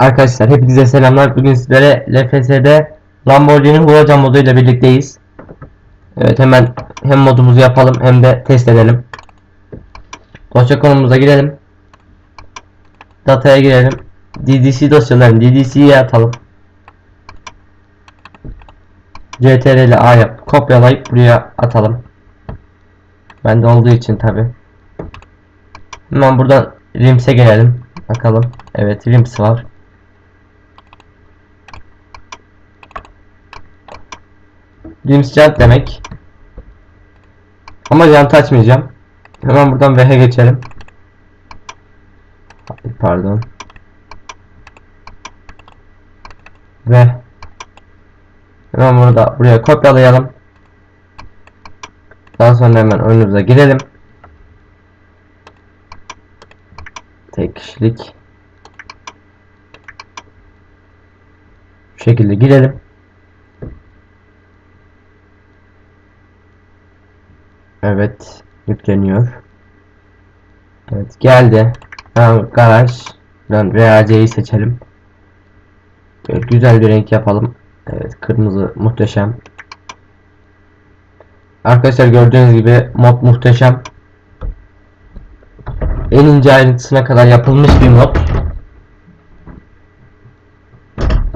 Arkadaşlar hepinize selamlar. Bugün sizlere LFS'de Lamborghini Huracan moduyla birlikteyiz. Evet hemen hem modumuzu yapalım hem de test edelim. Dosya konumuza girelim. Dataya girelim. DDC dosyalarını DDC'ye atalım. CTRL A yap. Kopyalayıp buraya atalım. Bende olduğu için tabi. Hemen buradan Rims'e gelelim. Bakalım. Evet Rims var. Rims jant demek. Ama jant açmayacağım. Hemen buradan VH geçelim. Pardon. Ve hemen bunu da buraya kopyalayalım. Daha sonra hemen oyunumuza girelim. Tek kişilik. Şekilde girelim. Evet, yükleniyor. Evet, geldi. Tamam, garaj. Ben RAC'yi seçelim. Böyle güzel bir renk yapalım. Evet, kırmızı muhteşem. Arkadaşlar gördüğünüz gibi mod muhteşem. En ince ayrıntısına kadar yapılmış bir mod.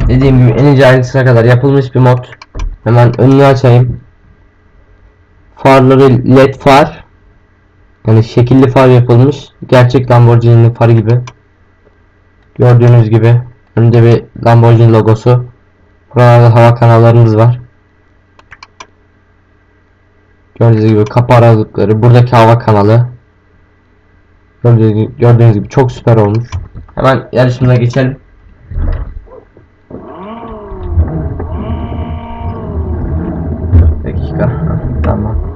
Dediğim gibi en ince ayrıntısına kadar yapılmış bir mod. Hemen önünü açayım. Farları led far. Yani şekilli far yapılmış. Gerçek Lamborghini'nin farı gibi. Gördüğünüz gibi önünde bir Lamborghini logosu. Buralarda hava kanallarımız var. Gördüğünüz gibi kapı aralıkları. Buradaki hava kanalı. Gördüğünüz gördüğünüz gibi çok süper olmuş. Hemen yarışımıza geçelim. dakika. Tamam.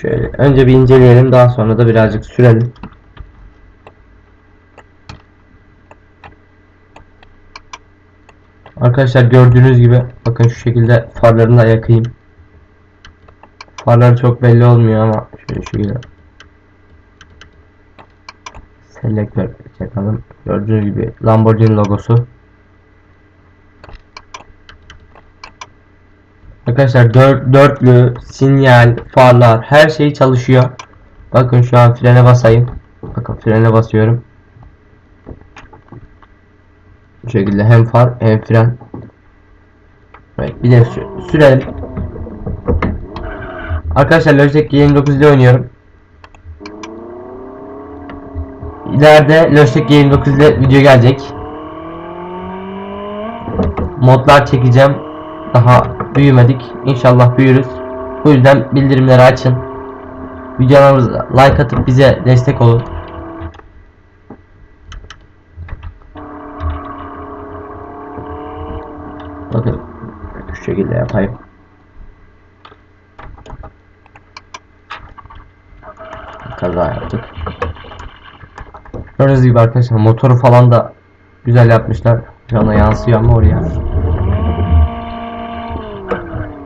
Şöyle önce bir inceleyelim daha sonra da birazcık sürelim. Arkadaşlar gördüğünüz gibi bakın şu şekilde farlarını da yakayım. Farlar çok belli olmuyor ama şöyle şu şekilde selektör çakalım. Gördüğünüz gibi Lamborghini logosu. Arkadaşlar dört, dörtlü, sinyal, farlar her şey çalışıyor. Bakın şu an frene basayım. Bakın frene basıyorum. Bu şekilde hem far hem fren. Evet, bir de sü- sürelim. Arkadaşlar Logitech G29 ile oynuyorum. İleride Logitech G29 ile video gelecek. Modlar çekeceğim. Daha büyümedik. İnşallah büyürüz. Bu yüzden bildirimleri açın. Videolarımıza like atıp bize destek olun. Bakın şu şekilde yapayım. Kaza yaptık. Gördüğünüz gibi arkadaşlar motoru falan da güzel yapmışlar. Şu anda yansıyor ama oraya.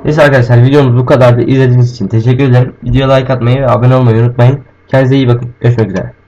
Neyse arkadaşlar videomuz bu kadardı. İzlediğiniz için teşekkür ederim. Videoya like atmayı ve abone olmayı unutmayın. Kendinize iyi bakın. Görüşmek üzere.